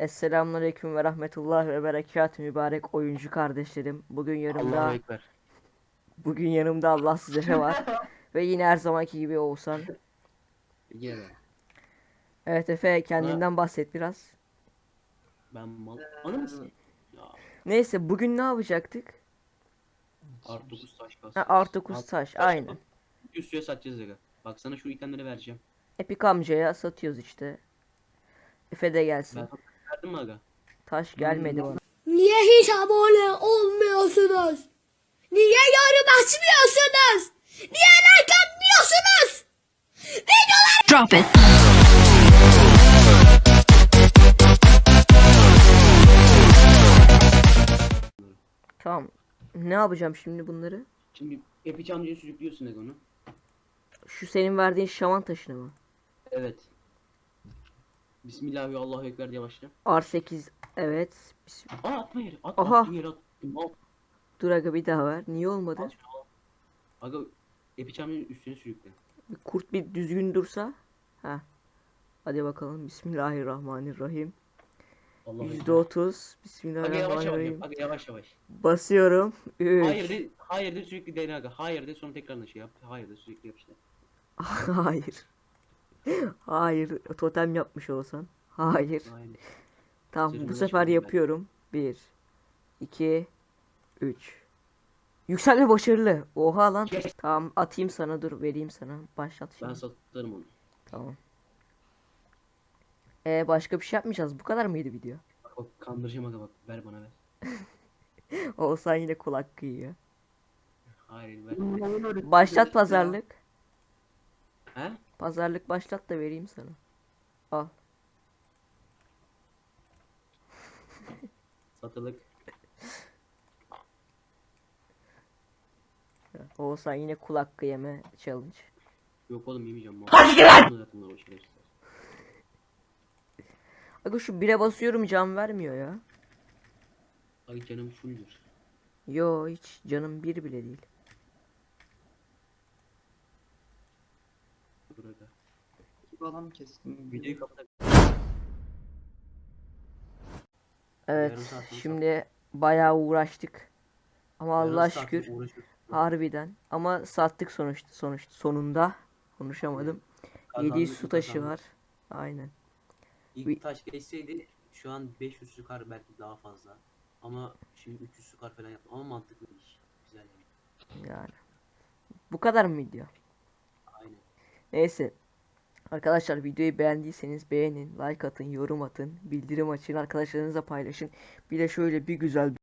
Esselamunaleyküm ve rahmetullah ve berekat mübarek oyuncu kardeşlerim. Bugün yanımda bugün yanımda Allah size var. ve yine her zamanki gibi Oğuzhan. Yine. Evet Efe kendinden bahset biraz. Ben mal... Anı mısın? Ya Neyse bugün ne yapacaktık? artı 9 taş. Ha, artı 9 taş aynen. Üst suya satacağız aga. Bak sana şu itemleri vereceğim. Epik amcaya satıyoruz işte. Efe de gelsin. Ben mi aga? Taş gelmedi bana. Niye hiç abone olmuyorsunuz? Niye yorum açmıyorsunuz? Niye like atmıyorsunuz? Drop it. Tamam. Ne yapacağım şimdi bunları? Şimdi Epic amcayı sürüklüyorsun aga onu. Şu senin verdiğin şaman taşını mı? Evet. Bismillah ve Allahu Ekber diye başla. R8 evet. Bis- Aa atma yere. At, Aha. Attığın yere at. Al. Dur aga bir daha ver. Niye olmadı? Al. Aga Epic amcanın üstüne sürükle. Bir kurt bir düzgün dursa. Ha. Hadi bakalım. Bismillahirrahmanirrahim. Allahu Ekber. %30. Aga yavaş yavaş Bismillahirrahmanirrahim. Aga yavaş yavaş. Basıyorum. 3. Hayır de, hayır de sürekli dene aga. Hayır de sonra tekrar şey yap. Hayır de sürekli yap işte. Hayır. Hayır. Totem yapmış olsan. Hayır. Aynen. Tamam Senin bu sefer ben. yapıyorum. 1 2 3 Yükselme başarılı. Oha lan. Tamam atayım sana dur vereyim sana. Başlat şimdi. Ben satarım onu. Tamam. Ee, başka bir şey yapmayacağız. Bu kadar mıydı video? Bak bak kandıracağım aga bak. Ver bana ver. Olsan yine kulak kıyıyor. Hayır ver. Başlat pazarlık. He? Pazarlık başlat da vereyim sana. Al. Satılık. Olsan yine kulak yeme challenge. Yok oğlum yemeyeceğim. Hadi şerefsizler. Aga şu bire basıyorum can vermiyor ya. Ay canım fulldür. Yo hiç canım bir bile değil. Bağlam kestim. Videoyu kapat. Evet saat şimdi bayağı uğraştık. Ama Yarım Allah saat şükür uğraşıyorsun. harbiden. Ama sattık sonuçta sonuçta sonunda. Konuşamadım. Yediği Kazandık, su taşı kazandık. var. Aynen. Bir- İlk taş geçseydi şu an 500 sukar belki daha fazla. Ama şimdi 300 sukar falan yaptım. Ama mantıklı bir iş. Güzel yani. Yani. Bu kadar mı video? Aynen. Neyse. Arkadaşlar videoyu beğendiyseniz beğenin, like atın, yorum atın, bildirim açın, arkadaşlarınızla paylaşın. Bir de şöyle bir güzel